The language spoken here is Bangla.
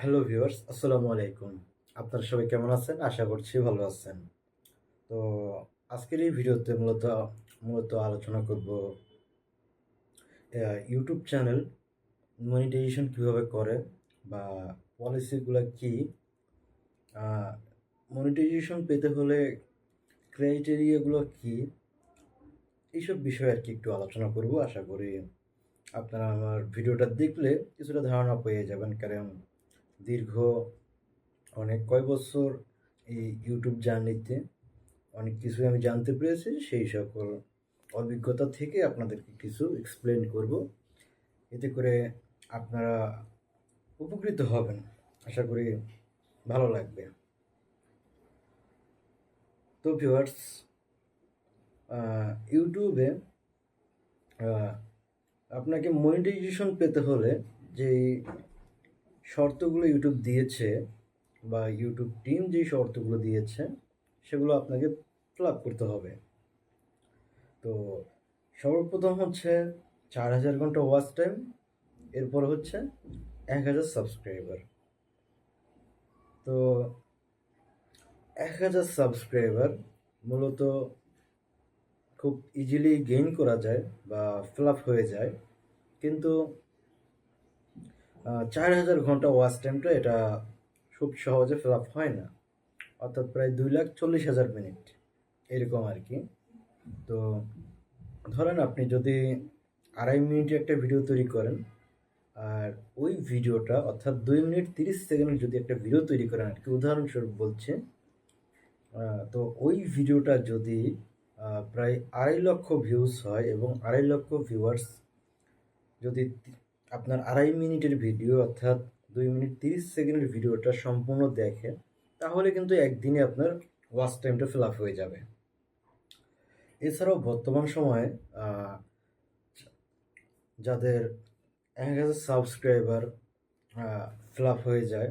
হ্যালো ভিউয়ার্স আসসালামু আলাইকুম আপনারা সবাই কেমন আছেন? আশা করছি ভালো আছেন। তো আজকের এই ভিডিওতে মূলত মূলত আলোচনা করব ইউটিউব চ্যানেল মনিটাইজেশন কীভাবে করে বা পলিসিগুলো কি। মনিটাইজেশন পেতে হলে ক্রাইটেরিয়াগুলো কি? এইসব বিষয়ে আর কি একটু আলোচনা করব, আশা করি আপনারা আমার ভিডিওটা দেখলে কিছুটা ধারণা পেয়ে যাবেন, কারণ দীর্ঘ অনেক কয় বছর এই ইউটিউব জার্নিতে অনেক কিছু আমি জানতে পেরেছি, সেই সকল অভিজ্ঞতা থেকে আপনাদেরকে কিছু এক্সপ্লেন করব। এতে করে আপনারা উপকৃত হবেন। আশা করি ভালো লাগবে। তো ভিউয়ার্স ইউটিউবে আপনাকে মনিটাইজেশন পেতে হলে যে শর্তগুলো ইউটিউব দিয়েছে বা ইউটিউব টিম যে শর্তগুলো দিয়েছে, সেগুলো আপনাকে ফিল আপ করতে হবে। তো সর্বপ্রথম হচ্ছে চার হাজার ঘণ্টা ওয়াচ টাইম এরপর হচ্ছে এক হাজার সাবস্ক্রাইবার তো এক হাজার সাবস্ক্রাইবার মূলত খুব ইজিলি গেইন করা যায় বা ফিল আপ হয়ে যায়। কিন্তু চার হাজার ঘণ্টা ওয়াচ টাইমটা এটা খুব সহজে ফিল আপ হয় না। অর্থাৎ প্রায় দুই লাখ চল্লিশ হাজার মিনিট এরকম আর কি। তো ধরেন আপনি যদি আড়াই মিনিটে একটা ভিডিও তৈরি করেন, আর ওই ভিডিওটা অর্থাৎ দুই মিনিট তিরিশ সেকেন্ডের যদি একটা ভিডিও তৈরি করেন, আর কি উদাহরণস্বরূপ বলছে তো ওই ভিডিওটা যদি প্রায় আড়াই লক্ষ ভিউজ হয় এবং আড়াই লক্ষ ভিউয়ার্স যদি আপনার আড়াই মিনিটের ভিডিও অর্থাৎ দুই মিনিট তিরিশ সেকেন্ডের ভিডিওটা সম্পূর্ণ দেখে তাহলে কিন্তু একদিনে আপনার ওয়াচ টাইমটা ফিল আপ হয়ে যাবে। এছাড়াও বর্তমান সময়ে যাদের এক হাজার সাবস্ক্রাইবার ফিল হয়ে যায়